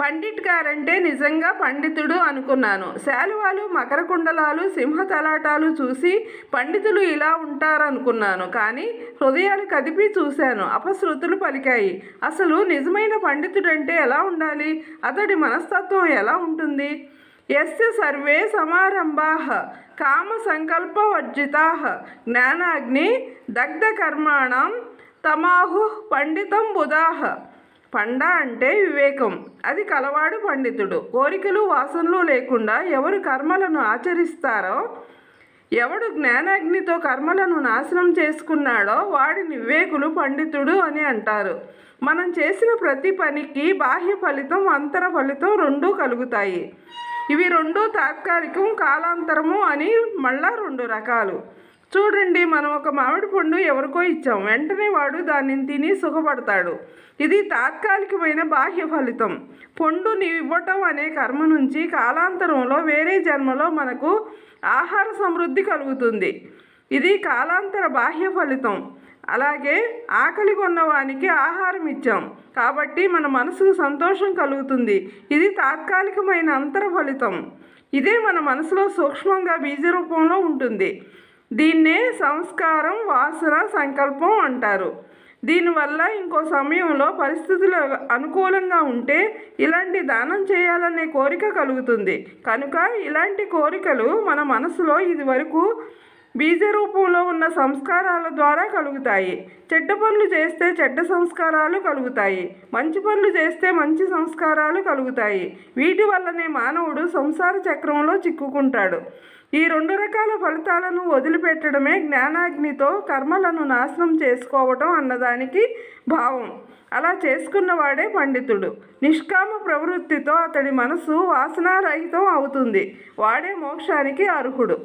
Pandit guarantee నిజంగా పండితుడు అనుకున్నాను. శాలువాలు మకర కుండలాలు సింహ తలాటాలు చూసి పండితులు ఇలా ఉంటారనుకున్నాను. కానీ హృదయాలు కదిపి చూశాను. అపశృతులు పలికాయి. అసలు నిజమైన పండితుడంటే ఎలా ఉండాలి? అతడి మనస్తత్వం ఎలా ఉంటుంది? ఎస్ సర్వే సమారంభా కామ సంకల్పవర్జితా జ్ఞానాగ్ని దగ్ధకర్మాణం తమాహు పండితం బుధాహ పండ అంటే వివేకం. అది కలవాడు పండితుడు. కోరికలు వాసనలు లేకుండా ఎవరు కర్మలను ఆచరిస్తారో ఎవడు జ్ఞానాగ్నితో కర్మలను నాశనం చేసుకున్నాడో వాడిని వివేకులు పండితుడు అని అంటారు. మనం చేసిన ప్రతి పనికి బాహ్య ఫలితం అంతర ఫలితం రెండూ కలుగుతాయి. ఇవి రెండు తాత్కాలికం కాలాంతరము అని మళ్ళా రెండు రకాలు. చూడండి మనం ఒక మామిడి పండు ఎవరికో ఇచ్చాం. వెంటనే వాడు దానిని తిని సుఖపడతాడు. ఇది తాత్కాలికమైన బాహ్య ఫలితం. పండుని ఇవ్వటం అనే కర్మ నుంచి కాలాంతరంలో వేరే జన్మలో మనకు ఆహార సమృద్ధి కలుగుతుంది. ఇది కాలాంతర బాహ్య ఫలితం. అలాగే ఆకలి కొన్నవానికి ఆహారం ఇచ్చాం. కాబట్టి మన మనసుకు సంతోషం కలుగుతుంది. ఇది తాత్కాలికమైన అంతర ఫలితం. ఇదే మన మనసులో సూక్ష్మంగా బీజ రూపంలో ఉంటుంది. దీన్నే సంస్కారం వాసన సంకల్పం అంటారు. దీనివల్ల ఇంకో సమయంలో పరిస్థితులు అనుకూలంగా ఉంటే ఇలాంటి దానం చేయాలనే కోరిక కలుగుతుంది. కనుక ఇలాంటి కోరికలు మన మనసులో ఇది వరకు బీజ రూపంలో ఉన్న సంస్కారాల ద్వారా కలుగుతాయి. చెడ్డ పనులు చేస్తే చెడ్డ సంస్కారాలు కలుగుతాయి. మంచి పనులు చేస్తే మంచి సంస్కారాలు కలుగుతాయి. వీటి వల్లనే మానవుడు సంసార చక్రంలో చిక్కుకుంటాడు. ఈ రెండు రకాల ఫలితాలను వదిలిపెట్టడమే జ్ఞానాగ్నితో కర్మలను నాశనం చేసుకోవటం అన్నదానికి భావం. అలా చేసుకున్నవాడే పండితుడు. నిష్కామ ప్రవృత్తితో అతడి మనసు వాసనారహితం అవుతుంది. వాడే మోక్షానికి అర్హుడు.